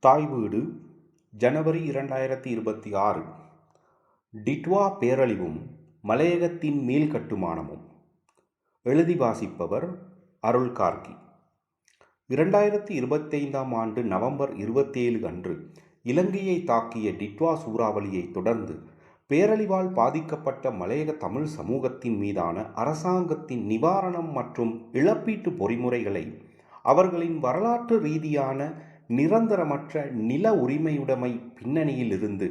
தாய் வீடு ஜனவரி இரண்டாயிரத்தி இருபத்தி ஆறு. டிட்வா பேரழிவும் மலையகத்தின் மீள் கட்டுமானமும். எழுதி வாசிப்பவர் அருள் கார்கி. இரண்டாயிரத்தி இருபத்தைந்தாம் ஆண்டு நவம்பர் இருபத்தேழு அன்று இலங்கையை தாக்கிய டிட்வா சூறாவளியை தொடர்ந்து பேரழிவால் பாதிக்கப்பட்ட மலையக தமிழ் சமூகத்தின் மீதான அரசாங்கத்தின் நிவாரணம் மற்றும் இழப்பீட்டு பொறிமுறைகளை அவர்களின் வரலாற்று ரீதியான நிரந்தரமற்ற நில உரிமையுடைமை பின்னணியிலிருந்து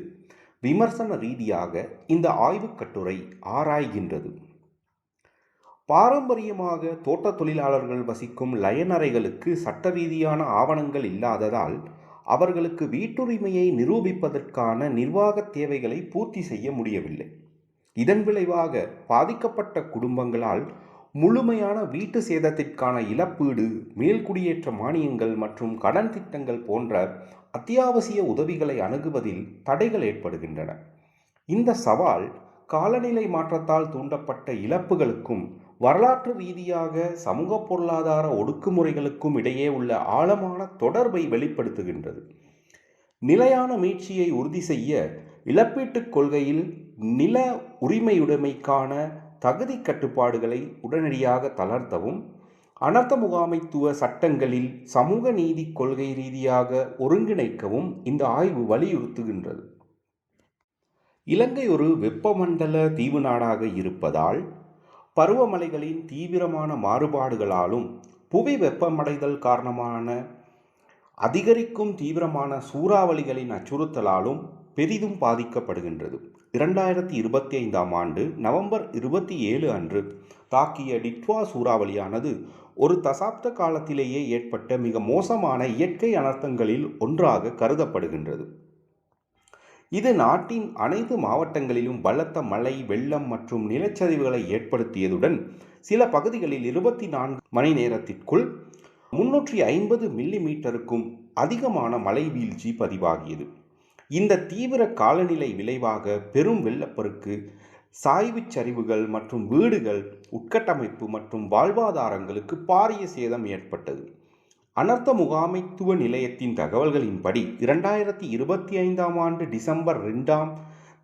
விமர்சன ரீதியாக இந்த ஆய்வுக் கட்டுரை ஆராய்கின்றது. பாரம்பரியமாக தோட்ட தொழிலாளர்கள் வசிக்கும் லயனறைகளுக்கு சட்ட ரீதியான ஆவணங்கள் இல்லாததால் அவர்களுக்கு வீட்டுரிமையை நிரூபிப்பதற்கான நிர்வாக தேவைகளை பூர்த்தி செய்ய முடியவில்லை. இதன் விளைவாக பாதிக்கப்பட்ட குடும்பங்களால் முழுமையான வீட்டு சேதத்திற்கான இழப்பீடு மேல்குடியேற்ற மானியங்கள் மற்றும் கடன் திட்டங்கள் போன்ற அத்தியாவசிய உதவிகளை அணுகுவதில் தடைகள் ஏற்படுகின்றன. இந்த சவால் காலநிலை மாற்றத்தால் தூண்டப்பட்ட இழப்புகளுக்கும் வரலாற்று ரீதியாக சமூக பொருளாதார ஒடுக்குமுறைகளுக்கும் இடையே உள்ள ஆழமான தொடர்பை வெளிப்படுத்துகின்றது. நிலையான மீட்சியை உறுதி செய்ய இழப்பீட்டுக் கொள்கையில் நில உரிமையுடைமைக்கான தகுதி கட்டுப்பாடுகளை உடனடியாக தளர்த்தவும் அனர்த்த முகாமைத்துவ சட்டங்களில் சமூக நீதி கொள்கை ரீதியாக ஒருங்கிணைக்கவும் இந்த ஆய்வு வலியுறுத்துகின்றது. இலங்கை ஒரு வெப்பமண்டல தீவு நாடாக இருப்பதால் பருவமலைகளின் தீவிரமான மாறுபாடுகளாலும் புவி வெப்பமடைதல் காரணமான அதிகரிக்கும் தீவிரமான சூறாவளிகளின் அச்சுறுத்தலாலும் பெரிதும் பாதிக்கப்படுகின்றது. இரண்டாயிரத்தி இருபத்தி ஐந்தாம் ஆண்டு நவம்பர் இருபத்தி ஏழு அன்று தாக்கிய டிட்வா சூறாவளியானது ஒரு தசாப்த காலத்திலேயே ஏற்பட்ட மிக மோசமான இயற்கை அனர்த்தங்களில் ஒன்றாக கருதப்படுகின்றது. இது நாட்டின் அனைத்து மாவட்டங்களிலும் பலத்த மழை வெள்ளம் மற்றும் நிலச்சரிவுகளை ஏற்படுத்தியதுடன் சில பகுதிகளில் இருபத்தி நான்கு மணி நேரத்திற்குள் முன்னூற்றி ஐம்பது மில்லி மீட்டருக்கும் அதிகமான மழை வீழ்ச்சி பதிவாகியது. இந்த தீவிர காலநிலை விளைவாக பெரும் வெள்ளப்பெருக்கு சாய்வுச் சரிவுகள் மற்றும் வீடுகள் உட்கட்டமைப்பு மற்றும் வாழ்வாதாரங்களுக்கு பாரிய சேதம் ஏற்பட்டது. அனர்த்த முகாமைத்துவ நிலையத்தின் தகவல்களின்படி இரண்டாயிரத்தி இருபத்தி ஐந்தாம் ஆண்டு டிசம்பர் ரெண்டாம்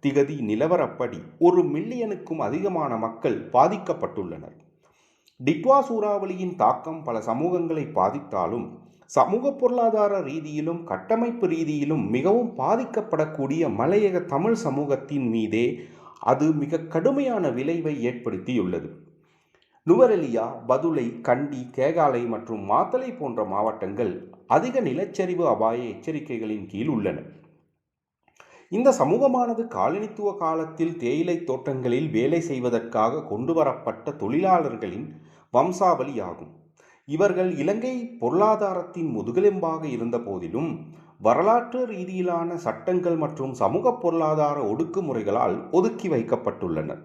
திகதி நிலவரப்படி ஒரு மில்லியனுக்கும் அதிகமான மக்கள் பாதிக்கப்பட்டுள்ளனர். டிக்வா சூறாவளியின் தாக்கம் பல சமூகங்களை பாதித்தாலும் சமூக பொருளாதார ரீதியிலும் கட்டமைப்பு ரீதியிலும் மிகவும் பாதிக்கப்படக்கூடிய மலையக தமிழ் சமூகத்தின் மீதே அது மிக கடுமையான விளைவை ஏற்படுத்தியுள்ளது. நுவரெலியா பதுளை கண்டி கேகாலை மற்றும் மாத்தளை போன்ற மாவட்டங்கள் அதிக நிலச்சரிவு அபாய எச்சரிக்கைகளின் கீழ் உள்ளன. இந்த சமூகமானது காலனித்துவ காலத்தில் தேயிலை தோட்டங்களில் வேலை செய்வதற்காக கொண்டு வரப்பட்ட தொழிலாளர்களின் வம்சாவளியாகும். இவர்கள் இலங்கை பொருளாதாரத்தின் முதுகெலும்பாக இருந்த போதிலும் வரலாற்று ரீதியிலான சட்டங்கள் மற்றும் சமூக பொருளாதார ஒடுக்குமுறைகளால் ஒதுக்கி வைக்கப்பட்டுள்ளனர்.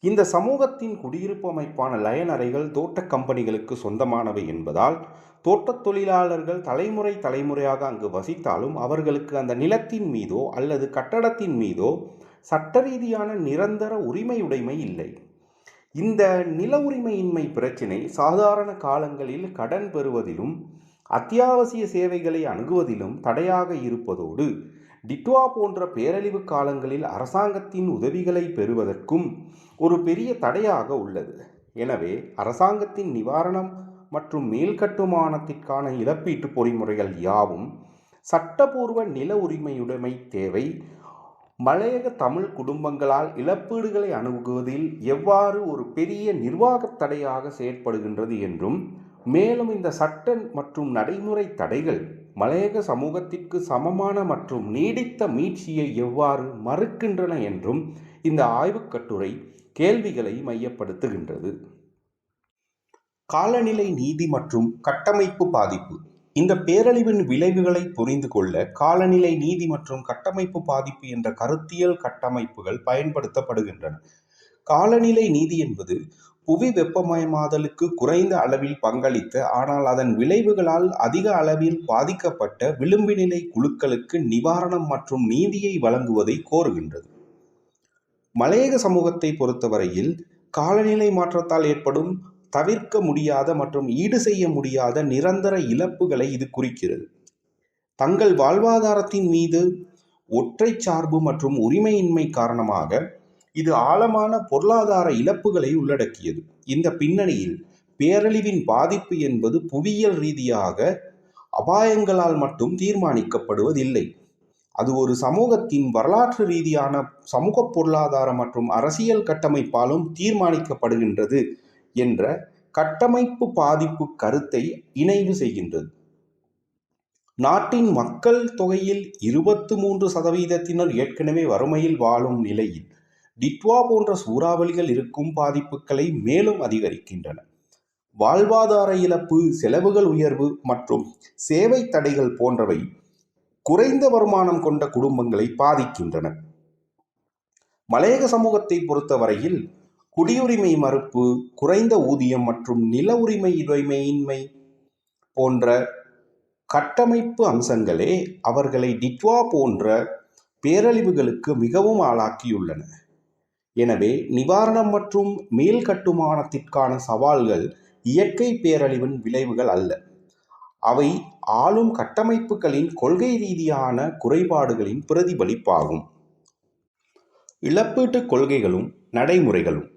இந்த சமூகத்தின் குடியிருப்பு அமைப்பான லயன் அறைகள் தோட்ட கம்பெனிகளுக்கு சொந்தமானவை என்பதால் தோட்டத் தொழிலாளர்கள் தலைமுறை தலைமுறையாக அங்கு வசித்தாலும் அவர்களுக்கு அந்த நிலத்தின் மீதோ அல்லது கட்டடத்தின் மீதோ சட்ட ரீதியான நிரந்தர உரிமையுடைமை இல்லை. இந்த நில உரிமையின்மை பிரச்சினை சாதாரண காலங்களில் கடன் பெறுவதிலும் அத்தியாவசிய சேவைகளை அணுகுவதிலும் தடையாக இருப்பதோடு டிட்வா போன்ற பேரழிவு காலங்களில் அரசாங்கத்தின் உதவிகளை பெறுவதற்கும் ஒரு பெரிய தடையாக உள்ளது. எனவே அரசாங்கத்தின் நிவாரணம் மற்றும் மேல்கட்டுமானத்திற்கான இழப்பீட்டு பொறிமுறைகள் யாவும் சட்டபூர்வ நில உரிமையுடைமை தேவை மலையக தமிழ் குடும்பங்களால் இழப்பீடுகளை அணுகுவதில் எவ்வாறு ஒரு பெரிய நிர்வாகத் தடையாக செயற்படுகின்றது என்றும் மேலும் இந்த சட்ட மற்றும் நடைமுறை தடைகள் மலையக சமூகத்திற்கு சமமான மற்றும் நீடித்த மீட்சியை எவ்வாறு மறுக்கின்றன என்றும் இந்த ஆய்வுக் கட்டுரை கேள்விகளை மையப்படுத்துகின்றது. காலநிலை நீதி மற்றும் கட்டமைப்பு பாதிப்பு. இந்த பேரழிவின் விளைவுகளை புரிந்து கொள்ள காலநிலை நீதி மற்றும் கட்டமைப்பு பாதிப்பு என்ற கருத்தியல் கட்டமைப்புகள் பயன்படுத்தப்படுகின்றன. காலநிலை நீதி என்பது புவி வெப்பமயமாதலுக்கு குறைந்த அளவில் பங்களித்த ஆனால் அதன் விளைவுகளால் அதிக அளவில் பாதிக்கப்பட்ட விளிம்பு நிலை குழுக்களுக்கு நிவாரணம் மற்றும் நீதியை வழங்குவதை கோருகின்றது. மலையக சமூகத்தை பொறுத்தவரையில் காலநிலை மாற்றத்தால் ஏற்படும் தவிர்க்க முடியாத மற்றும் ஈடு செய்ய முடியாத நிரந்தர இழப்புகளை இது குறிக்கிறது. தங்கள் வாழ்வாதாரத்தின் மீது ஒற்றை சார்பு மற்றும் உரிமையின்மை காரணமாக இது ஆழமான பொருளாதார இழப்புகளை உள்ளடக்கியது. இந்த பின்னணியில் பேரழிவின் பாதிப்பு என்பது புவியியல் ரீதியாக அபாயங்களால் மட்டும் தீர்மானிக்கப்படுவதில்லை. அது ஒரு சமூகத்தின் வரலாற்று ரீதியான சமூக பொருளாதார மற்றும் அரசியல் கட்டமைப்பாலும் தீர்மானிக்கப்படுகின்றது. என்ற கட்டமைப்பு பாதிப்பு கருத்தை இணைவு செய்கின்றது. நாட்டின் மக்கள் தொகையில் இருபத்து மூன்று சதவீதத்தினர் ஏற்கனவே வறுமையில் வாழும் நிலையில் டிட்வா போன்ற சூறாவளிகள் இருக்கும் பாதிப்புகளை மேலும் அதிகரிக்கின்றன. வாழ்வாதார இழப்பு செலவுகள் உயர்வு மற்றும் சேவை தடைகள் போன்றவை குறைந்த வருமானம் கொண்ட குடும்பங்களை பாதிக்கின்றன. மலையக சமூகத்தை பொறுத்தவரையில் குடியுரிமை மறுப்பு குறைந்த ஊதியம் மற்றும் நில உரிமை இன்மை போன்ற கட்டமைப்பு அம்சங்களே அவர்களை டிட்வா போன்ற பேரழிவுகளுக்கு மிகவும் ஆளாக்கியுள்ளன. எனவே நிவாரணம் மற்றும் மேல் கட்டுமானத்திற்கான சவால்கள் இயற்கை பேரழிவின் விளைவுகள் அல்ல. அவை ஆளும் கட்டமைப்புகளின் கொள்கை ரீதியான குறைபாடுகளின் பிரதிபலிப்பாகும். இழப்பீட்டு கொள்கைகளும் நடைமுறைகளும்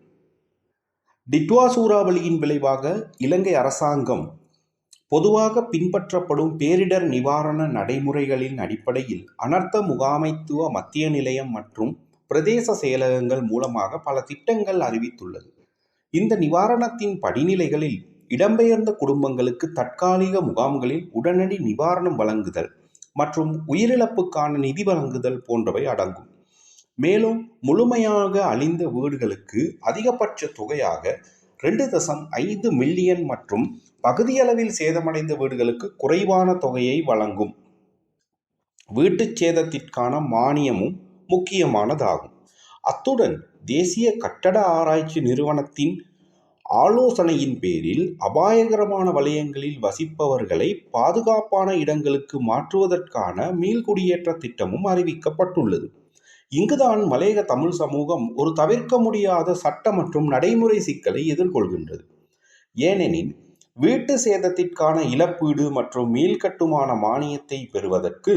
டிட்வா சூறாவளியின் விளைவாக இலங்கை அரசாங்கம் பொதுவாக பின்பற்றப்படும் பேரிடர் நிவாரண நடைமுறைகளின் அடிப்படையில் அனர்த்த முகாமைத்துவ மத்திய நிலையம் மற்றும் பிரதேச செயலகங்கள் மூலமாக பல திட்டங்கள் அறிவித்துள்ளது. இந்த நிவாரணத்தின் படிநிலைகளில் இடம்பெயர்ந்த குடும்பங்களுக்கு தற்காலிக முகாம்களில் உடனடி நிவாரணம் வழங்குதல் மற்றும் உயிரிழப்புக்கான நிதி வழங்குதல் போன்றவை அடங்கும். மேலும் முழுமையாக அழிந்த வீடுகளுக்கு அதிகபட்ச தொகையாக ரெண்டு தசம் ஐந்து மில்லியன் மற்றும் பகுதியளவில் சேதமடைந்த வீடுகளுக்கு குறைவான தொகையை வழங்கும். வீட்டுச் சேதத்திற்கான மானியமும் முக்கியமானதாகும். அத்துடன் தேசிய கட்டட ஆராய்ச்சி நிறுவனத்தின் ஆலோசனையின் பேரில் அபாயகரமான வலயங்களில் வசிப்பவர்களை பாதுகாப்பான இடங்களுக்கு மாற்றுவதற்கான மீள்குடியேற்ற திட்டமும் அறிவிக்கப்பட்டுள்ளது. இங்குதான் மலையக தமிழ் சமூகம் ஒரு தவிர்க்க முடியாத சட்ட மற்றும் நடைமுறை சிக்கலை எதிர்கொள்கின்றது. ஏனெனில் வீட்டு சேதத்திற்கான இழப்பீடு மற்றும் மீள்கட்டுமான மானியத்தை பெறுவதற்கு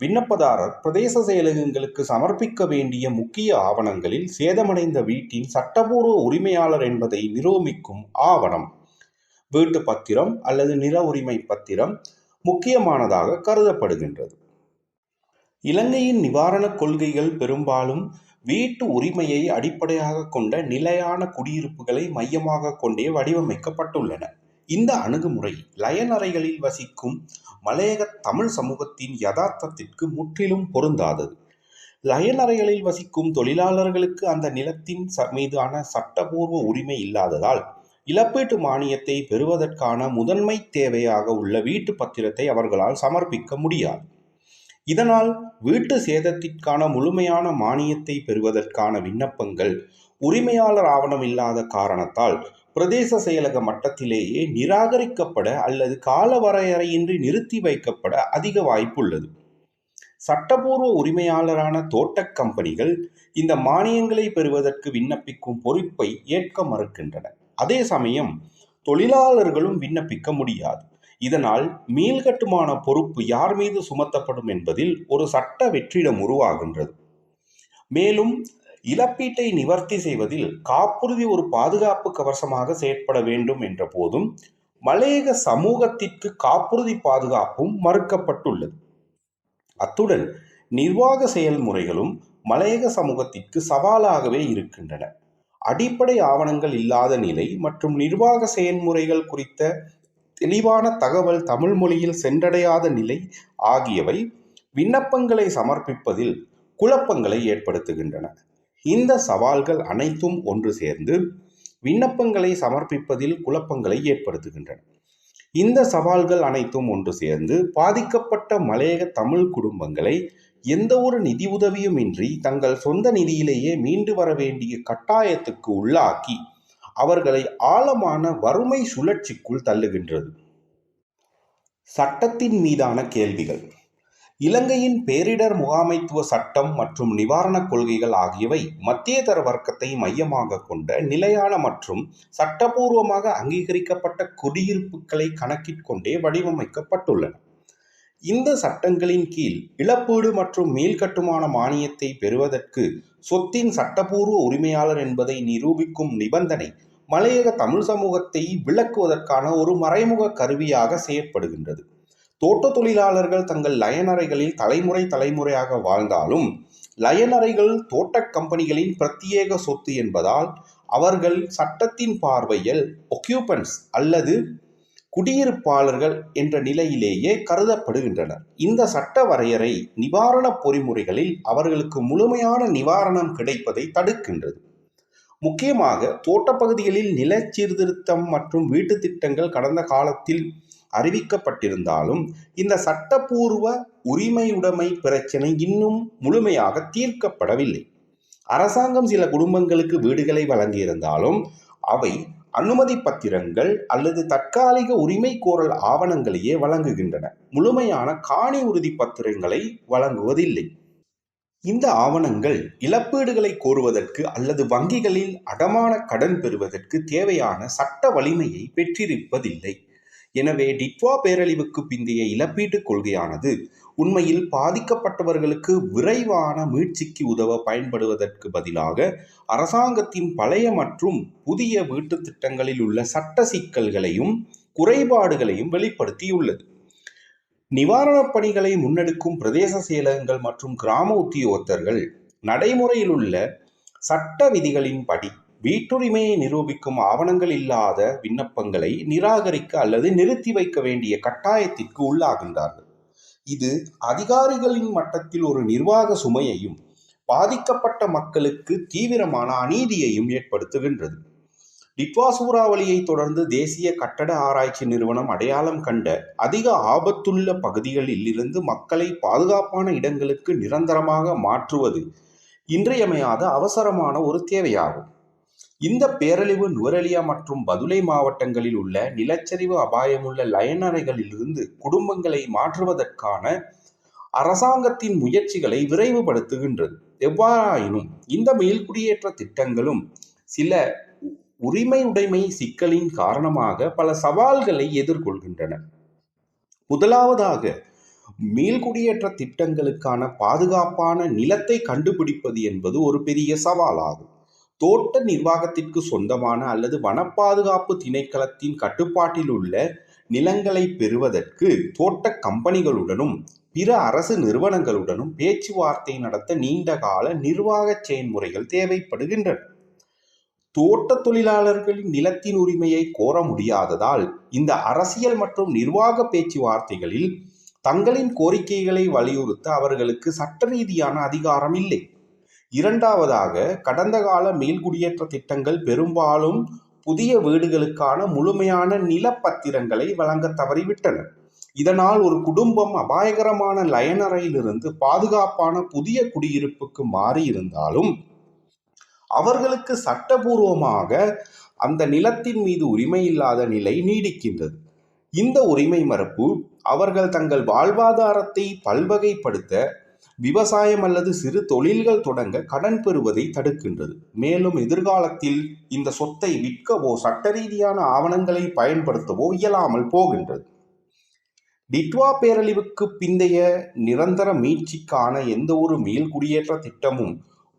விண்ணப்பதாரர் பிரதேச செயலகங்களுக்கு சமர்ப்பிக்க வேண்டிய முக்கிய ஆவணங்களில் சேதமடைந்த வீட்டின் சட்டபூர்வ உரிமையாளர் என்பதை நிரூபிக்கும் ஆவணம் வீட்டு பத்திரம் அல்லது நில உரிமை பத்திரம் முக்கியமானதாக கருதப்படுகின்றது. இலங்கையின் நிவாரணக் கொள்கைகள் பெரும்பாலும் வீட்டு உரிமையை அடிப்படையாக கொண்ட நிலையான குடியிருப்புகளை மையமாக கொண்டே வடிவமைக்கப்பட்டுள்ளன. இந்த அணுகுமுறை லயன் அறைகளில் வசிக்கும் மலையக தமிழ் சமூகத்தின் யதார்த்தத்திற்கு முற்றிலும் பொருந்தாதது. லயன் அறைகளில் வசிக்கும் தொழிலாளர்களுக்கு அந்த நிலத்தின் மீதான சட்டபூர்வ உரிமை இல்லாததால் இழப்பீட்டு மானியத்தை பெறுவதற்கான முதன்மை தேவையாக உள்ள வீட்டு பத்திரத்தை அவர்களால் சமர்ப்பிக்க முடியாது. இதனால் வீட்டு சேதத்திற்கான முழுமையான மானியத்தை பெறுவதற்கான விண்ணப்பங்கள் உரிமையாளர் ஆவணம் இல்லாத காரணத்தால் பிரதேச செயலக மட்டத்திலேயே நிராகரிக்கப்பட அல்லது கால வரையறையின்றி நிறுத்தி வைக்கப்பட அதிக வாய்ப்புள்ளது. சட்டபூர்வ உரிமையாளரான தோட்டக் கம்பெனிகள் இந்த மானியங்களை பெறுவதற்கு விண்ணப்பிக்கும் பொறுப்பை ஏற்க மறுக்கின்றன. அதே சமயம் தொழிலாளர்களும் விண்ணப்பிக்க முடியாது. இதனால் மீள்கட்டுமான பொறுப்பு யார் மீது சுமத்தப்படும் என்பதில் ஒரு சட்ட வெற்றிடம் உருவாகின்றது. மேலும் இழப்பீட்டை நிவர்த்தி செய்வதில் காப்புறுதி ஒரு பாதுகாப்பு கவசமாக செயற்பட வேண்டும் என்ற போதும் மலையக சமூகத்திற்கு காப்புறுதி பாதுகாப்பும் மறுக்கப்பட்டுள்ளது. அத்துடன் நிர்வாக செயல்முறைகளும் மலையக சமூகத்திற்கு சவாலாகவே இருக்கின்றன. அடிப்படை ஆவணங்கள் இல்லாத நிலை மற்றும் நிர்வாக செயல்முறைகள் குறித்த தெளிவான தகவல் தமிழ் மொழியில் சென்றடையாத நிலை ஆகியவை விண்ணப்பங்களை சமர்ப்பிப்பதில் குழப்பங்களை ஏற்படுத்துகின்றன. இந்த சவால்கள் அனைத்தும் ஒன்று சேர்ந்து விண்ணப்பங்களை சமர்ப்பிப்பதில் குழப்பங்களை ஏற்படுத்துகின்றன. இந்த சவால்கள் அனைத்தும் ஒன்று சேர்ந்து பாதிக்கப்பட்ட மலையக தமிழ் குடும்பங்களை எந்த ஒரு நிதி உதவியுமின்றி தங்கள் சொந்த நிதியிலேயே மீண்டு வர வேண்டிய கட்டாயத்துக்கு உள்ளாக்கி அவர்களை ஆழமான வறுமை சுழற்சிக்குள் தள்ளுகின்றது. சட்டத்தின் மீதான கேள்விகள். இலங்கையின் பேரிடர் முகாமைத்துவ சட்டம் மற்றும் நிவாரணக் கொள்கைகள் ஆகியவை மத்தியதர வர்க்கத்தை மையமாக கொண்ட நிலையான மற்றும் சட்டபூர்வமாக அங்கீகரிக்கப்பட்ட குடியிருப்புகளை கணக்கிற்கொண்டே வடிவமைக்கப்பட்டுள்ளன. இந்த சட்டங்களின் கீழ் இழப்பீடு மற்றும் மீள்கட்டுமான மானியத்தை பெறுவதற்கு சொத்தின் சட்டபூர்வ உரிமையாளர் என்பதை நிரூபிக்கும் நிபந்தனை மலையக தமிழ் சமூகத்தை விளக்குவதற்கான ஒரு மறைமுக கருவியாக செயற்படுகின்றது. தோட்ட தொழிலாளர்கள் தங்கள் லயனறைகளில் தலைமுறை தலைமுறையாக வாழ்ந்தாலும் லயனறைகள் தோட்ட கம்பெனிகளின் பிரத்யேக சொத்து என்பதால் அவர்கள் சட்டத்தின் பார்வையில் ஒக்யூபன்ஸ் அல்லது குடியிருப்பாளர்கள் என்ற நிலையிலேயே கருதப்படுகின்றனர். இந்த சட்ட வரையறை நிவாரணப் பொறிமுறைகளில் அவர்களுக்கு முழுமையான நிவாரணம் கிடைப்பதை தடுக்கின்றது. முக்கியமாக தோட்டப்பகுதிகளில் நில சீர்திருத்தம் மற்றும் வீட்டு திட்டங்கள் கடந்த காலத்தில் அறிவிக்கப்பட்டிருந்தாலும் இந்த சட்டப்பூர்வ உரிமையுடைமை பிரச்சனை இன்னும் முழுமையாக தீர்க்கப்படவில்லை. அரசாங்கம் சில குடும்பங்களுக்கு வீடுகளை வழங்கியிருந்தாலும் அவை அனுமதி பத்திரங்கள் அல்லது தற்காலிக உரிமை கோரல் ஆவணங்களையே வழங்குகின்றன. முழுமையான காணி உறுதி பத்திரங்களை வழங்குவதில்லை. இந்த ஆவணங்கள் இழப்பீடுகளை கோருவதற்கு அல்லது வங்கிகளில் அடமான கடன் பெறுவதற்கு தேவையான சட்ட வலிமையை பெற்றிருப்பதில்லை. எனவே டிட்வா பேரழிவுக்கு பிந்தைய இழப்பீட்டுக் கொள்கையானது உண்மையில் பாதிக்கப்பட்டவர்களுக்கு விரைவான மீட்சிக்கு உதவ பயன்படுவதற்கு பதிலாக அரசாங்கத்தின் பழைய மற்றும் புதிய வீட்டு திட்டங்களில் உள்ள சட்ட சிக்கல்களையும் குறைபாடுகளையும் வெளிப்படுத்தியுள்ளது. நிவாரணப் பணிகளை முன்னெடுக்கும் பிரதேச செயலகங்கள் மற்றும் கிராம உத்தியோகத்தர்கள் நடைமுறையில் உள்ள சட்ட விதிகளின்படி வீட்டுரிமையை நிரூபிக்கும் ஆவணங்கள் இல்லாத விண்ணப்பங்களை நிராகரிக்க அல்லது நிறுத்தி வைக்க வேண்டிய கட்டாயத்திற்கு உள்ளாகின்றார்கள். இது அதிகாரிகளின் மட்டத்தில் ஒரு நிர்வாக சுமையையும் பாதிக்கப்பட்ட மக்களுக்கு தீவிரமான அநீதியையும் ஏற்படுத்துகின்றது. டிட்வா சூறாவளியை தொடர்ந்து தேசிய கட்டட ஆராய்ச்சி நிறுவனம் அடையாளம் கண்ட அதிக ஆபத்துள்ள பகுதிகளில் இருந்து மக்களை பாதுகாப்பான இடங்களுக்கு நிரந்தரமாக மாற்றுவது இன்றியமையாத அவசரமான ஒரு தேவையாகும். இந்த பேரழிவு நுவரெலியா மற்றும் பதுளை மாவட்டங்களில் உள்ள நிலச்சரிவு அபாயமுள்ள லயனறைகளிலிருந்து குடும்பங்களை மாற்றுவதற்கான அரசாங்கத்தின் முயற்சிகளை விரைவுபடுத்துகின்றது. எவ்வாறாயினும் இந்த மீள்குடியேற்ற திட்டங்களும் சில உரிமையுடைமை சிக்கலின் காரணமாக பல சவால்களை எதிர்கொள்கின்றன. முதலாவதாக மீள்குடியேற்ற திட்டங்களுக்கான பாதுகாப்பான நிலத்தை கண்டுபிடிப்பது என்பது ஒரு பெரிய சவாலாகும். தோட்ட நிர்வாகத்திற்கு சொந்தமான அல்லது வனப்பாதுகாப்பு திணைக்களத்தின் கட்டுப்பாட்டில் உள்ள நிலங்களை பெறுவதற்கு தோட்ட கம்பெனிகளுடனும் பிற அரசு நிறுவனங்களுடனும் பேச்சுவார்த்தை நடத்த நீண்டகால நிர்வாக செயல்முறைகள் தேவைப்படுகின்றன. தோட்ட தொழிலாளர்களின் நிலத்தின் உரிமையை கோர முடியாததால் இந்த அரசியல் மற்றும் நிர்வாக பேச்சுவார்த்தைகளில் தங்களின் கோரிக்கைகளை வலியுறுத்த அவர்களுக்கு சட்ட ரீதியான அதிகாரம் இல்லை. இரண்டாவதாக கடந்த கால மேல்குடியேற்ற திட்டங்கள் பெரும்பாலும் புதிய வீடுகளுக்கான முழுமையான நிலப்பத்திரங்களை வழங்க தவறிவிட்டன. இதனால் ஒரு குடும்பம் அபாயகரமான லயனறையிலிருந்து பாதுகாப்பான புதிய குடியிருப்புக்கு மாறியிருந்தாலும் அவர்களுக்கு சட்டபூர்வமாக அந்த நிலத்தின் மீது உரிமை இல்லாத நிலை நீடிக்கின்றது. இந்த உரிமை மறுப்பு அவர்கள் தங்கள் வாழ்வாதாரத்தை பல்வகைப்படுத்த விவசாயம் அல்லது சிறு தொழில்கள் தொடங்க கடன் பெறுவதை தடுக்கின்றது. மேலும் எதிர்காலத்தில் இந்த சொத்தை விற்கவோ சட்ட ரீதியான ஆவணங்களை பயன்படுத்தவோ இயலாமல் போகின்றது. டிட்வா பேரழிவுக்கு பிந்தைய நிரந்தர மீட்சிக்கான எந்த ஒரு மீள்குடியேற்ற திட்டமும்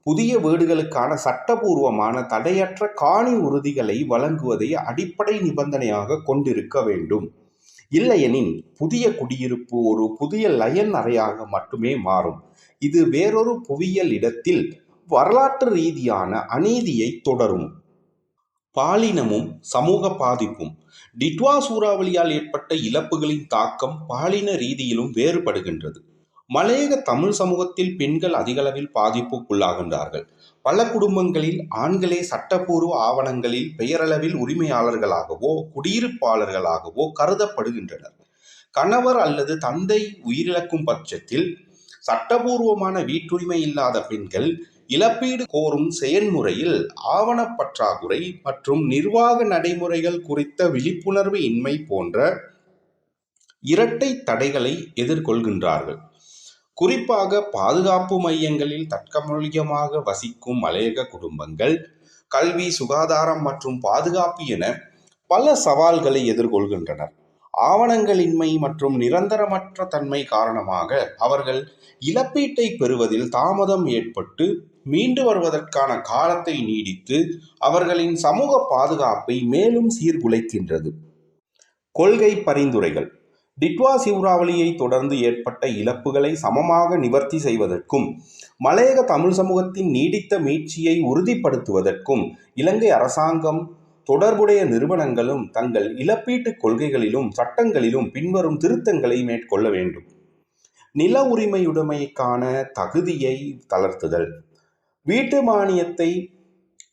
புதிய வீடுகளுக்கான சட்டபூர்வமான தடையற்ற காணி உறுதிகளை வழங்குவதை அடிப்படை நிபந்தனையாக கொண்டிருக்க வேண்டும். இல்லையெனில் புதிய குடியிருப்பு ஒரு புதிய லயன் அறையாக மட்டுமே மாறும். இது வேறொரு புவியியல் இடத்தில் வரலாற்று ரீதியான அநீதியை தொடரும். பாலினமும் சமூக பாதிப்பும் டிட்வா சூறாவளியால் ஏற்பட்ட இழப்புகளின் தாக்கம் பாலின ரீதியிலும் வேறுபடுகின்றது. மலையக தமிழ் சமூகத்தில் பெண்கள் அதிகளவில் பாதிப்புக்குள்ளாகின்றார்கள். பல குடும்பங்களில் ஆண்களே சட்டப்பூர்வ ஆவணங்களில் பெயரளவில் உரிமையாளர்களாகவோ குடியிருப்பாளர்களாகவோ கருதப்படுகின்றனர். கணவர் அல்லது தந்தை உயிரிழக்கும் பட்சத்தில் சட்டபூர்வமான வீட்டுரிமை இல்லாத பெண்கள் இழப்பீடு கோரும் செயல்முறையில் ஆவணப்பற்றாக்குறை மற்றும் நிர்வாக நடைமுறைகள் குறித்த விழிப்புணர்வு இன்மை போன்ற இரட்டை தடைகளை எதிர்கொள்கின்றார்கள். குறிப்பாக பாதுகாப்பு மையங்களில் தற்கமூலியமாக வசிக்கும் மலையக குடும்பங்கள் கல்வி சுகாதாரம் மற்றும் பாதுகாப்பு என பல சவால்களை எதிர்கொள்கின்றனர். ஆவணங்களின்மை மற்றும் நிரந்தரமற்ற தன்மை காரணமாக அவர்கள் இழப்பீட்டை பெறுவதில் தாமதம் ஏற்பட்டு மீண்டு வருவதற்கான காலத்தை நீடித்து அவர்களின் சமூக பாதுகாப்பை மேலும் சீர்குலைக்கின்றது. கொள்கை பரிந்துரைகள். டிட்வா சிவராவளியை தொடர்ந்து ஏற்பட்ட இழப்புகளை சமமாக நிவர்த்தி செய்வதற்கும் மலையக தமிழ் சமூகத்தின் நீடித்த மீட்சியை உறுதிப்படுத்துவதற்கும் இலங்கை அரசாங்கம் தொடர்புடைய நிறுவனங்களும் தங்கள் இழப்பீட்டுக் கொள்கைகளிலும் சட்டங்களிலும் பின்வரும் திருத்தங்களை மேற்கொள்ள வேண்டும். நில உரிமையுடைமைக்கான தகுதியை தளர்த்துதல். வீட்டு மானியத்தை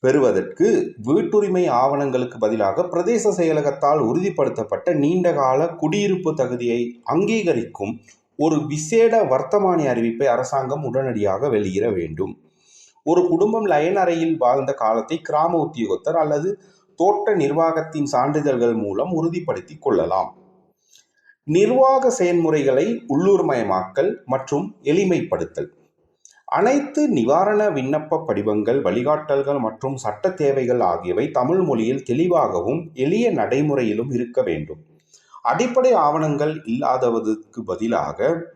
பெறுவதற்கு வீட்டுரிமை ஆவணங்களுக்கு பதிலாக பிரதேச செயலகத்தால் உறுதிப்படுத்தப்பட்ட நீண்டகால குடியிருப்பு தகுதியை அங்கீகரிக்கும் ஒரு விசேட வர்த்தமானி அறிவிப்பை அரசாங்கம் உடனடியாக வெளியிட வேண்டும். ஒரு குடும்பம் லயன் அறையில் வாழ்ந்த காலத்தை கிராம உத்தியோகத்தர் அல்லது தோட்ட நிர்வாகத்தின் சான்றிதழ்கள் மூலம் உறுதிப்படுத்திக் கொள்ளலாம். நிர்வாக செயல்முறைகளை உள்ளூர்மயமாக்கல் மற்றும் எளிமைப்படுத்தல். அனைத்து நிவாரண விண்ணப்ப படிவங்கள் வழிகாட்டல்கள் மற்றும் சட்ட தேவைகள் ஆகியவை தமிழ் மொழியில் தெளிவாகவும் எளிய நடைமுறையிலும் இருக்க வேண்டும். அடிப்படை ஆவணங்கள் இல்லாதவதற்கு பதிலாக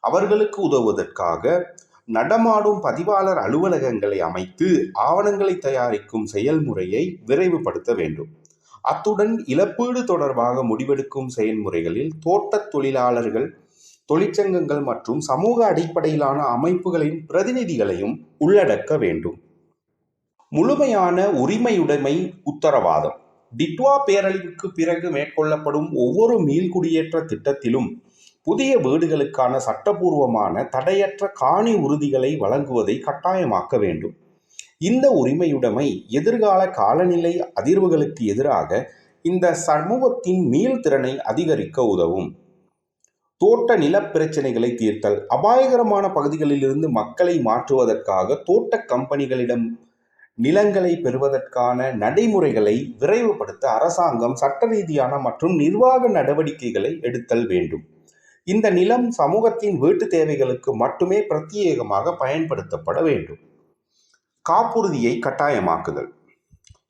அவர்களுக்கு உதவுவதற்காக நடமாடும் பதிவாளர் அலுவலகங்களை அமைத்து ஆவணங்களை தயாரிக்கும் செயல்முறையை விரைவுபடுத்த வேண்டும். அத்துடன் இழப்பீடு தொடர்பாக முடிவெடுக்கும் செயல்முறைகளில் தோட்டத் தொழிலாளர்கள் தொழிற்சங்கங்கள் மற்றும் சமூக அடிப்படையிலான அமைப்புகளின் பிரதிநிதிகளையும் உள்ளடக்க வேண்டும். முழுமையான உரிமையுடைமை உத்தரவாதம். டிட்வா பேரழிவுக்கு பிறகு மேற்கொள்ளப்படும் ஒவ்வொரு மீள்குடியேற்ற திட்டத்திலும் புதிய வீடுகளுக்கான சட்டபூர்வமான தடையற்ற காணி உறுதிகளை வழங்குவதை கட்டாயமாக்க வேண்டும். இந்த உரிமையுடைமை எதிர்கால காலநிலை அதிர்வுகளுக்கு எதிராக இந்த சமூகத்தின் மீள்திறனை அதிகரிக்க உதவும். தோட்ட நில பிரச்சனைகளை தீர்த்தல். அபாயகரமான பகுதிகளிலிருந்து மக்களை மாற்றுவதற்காக தோட்ட கம்பெனிகளிடம் நிலங்களை பெறுவதற்கான நடைமுறைகளை விரைவுபடுத்த அரசாங்கம் சட்ட ரீதியான மற்றும் நிர்வாக நடவடிக்கைகளை எடுத்தல் வேண்டும். இந்த நிலம் சமூகத்தின் வீட்டு தேவைகளுக்கு மட்டுமே பிரத்யேகமாக பயன்படுத்தப்பட வேண்டும். காப்புறுதியை கட்டாயமாக்குதல்.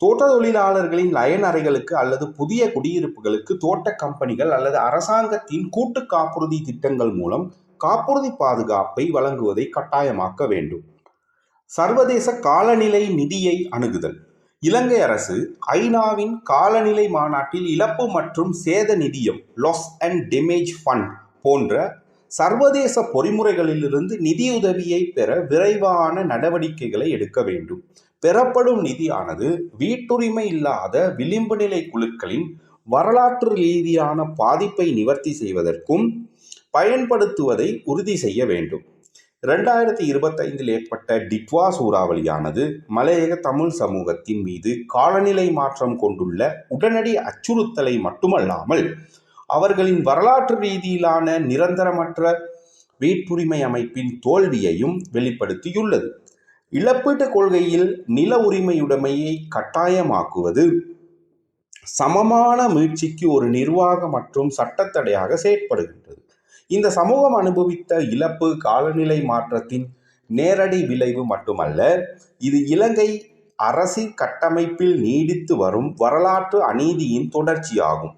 தோட்ட தொழிலாளர்களின் லயன் அறைகளுக்கு அல்லது புதிய குடியிருப்புகளுக்கு தோட்ட கம்பெனிகள் அல்லது அரசாங்கத்தின் கூட்டு காப்புறுதி திட்டங்கள் மூலம் காப்புறுதி பாதுகாப்பை வழங்குவதை கட்டாயமாக்க வேண்டும். சர்வதேச காலநிலை நிதியை அணுகுதல். இலங்கை அரசு ஐநாவின் காலநிலை மாநாட்டில் இழப்பு மற்றும் சேத நிதியம் லாஸ் அண்ட் டேமேஜ் ஃபண்ட் போன்ற சர்வதேச பொறிமுறைகளிலிருந்து நிதியுதவியை பெற விரைவான நடவடிக்கைகளை எடுக்க வேண்டும். பெறப்படும் நிதியானது வீட்டுரிமை இல்லாத விளிம்பு நிலை குழுக்களின் வரலாற்று ரீதியான பாதிப்பை நிவர்த்தி செய்வதற்கும் பயன்படுத்துவதை உறுதி செய்ய வேண்டும். இரண்டாயிரத்தி இருபத்தைந்தில் ஏற்பட்ட டிட்வா சூறாவளியானது மலையக தமிழ் சமூகத்தின் மீது காலநிலை மாற்றம் கொண்டுள்ள உடனடி அச்சுறுத்தலை மட்டுமல்லாமல் அவர்களின் வரலாற்று ரீதியிலான நிரந்தரமற்ற வீட்டுரிமை அமைப்பின் தோல்வியையும் வெளிப்படுத்தியுள்ளது. இழப்பீட்டுக் கொள்கையில் நில உரிமையுடைமையை கட்டாயமாக்குவது. சமமான மீட்சிக்கு ஒரு நிர்வாக மற்றும் சட்டத்தடையாக செயற்படுகின்றது. இந்த சமூகம் அனுபவித்த இழப்பு காலநிலை மாற்றத்தின் நேரடி விளைவு மட்டுமல்ல இது இலங்கை அரசு கட்டமைப்பில் நீடித்து வரும் வரலாற்று அநீதியின் தொடர்ச்சியாகும்.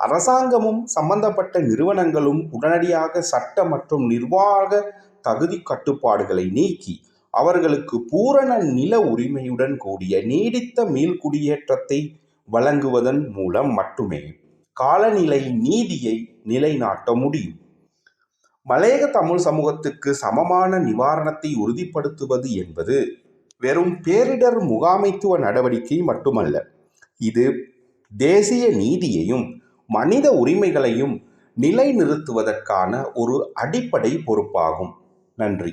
அரசாங்கமும் சம்பந்தப்பட்ட நிறுவனங்களும் உடனடியாக சட்ட மற்றும் நிர்வாக தகுதி கட்டுப்பாடுகளை நீக்கி அவர்களுக்கு பூரண நில உரிமையுடன் கூடிய நீடித்த மீள்குடியேற்றத்தை வழங்குவதன் மூலம் மட்டுமே காலநிலை நீதியை நிலைநாட்ட முடியும். மலையக தமிழ் சமூகத்துக்கு சமமான நிவாரணத்தை உறுதிப்படுத்துவது என்பது வெறும் பேரிடர் முகாமைத்துவ நடவடிக்கை மட்டுமல்ல. இது தேசிய நீதியையும் மனித உரிமைகளையும் நிலைநிறுத்துவதற்கான ஒரு அடிப்படை பொறுப்பாகும். நன்றி.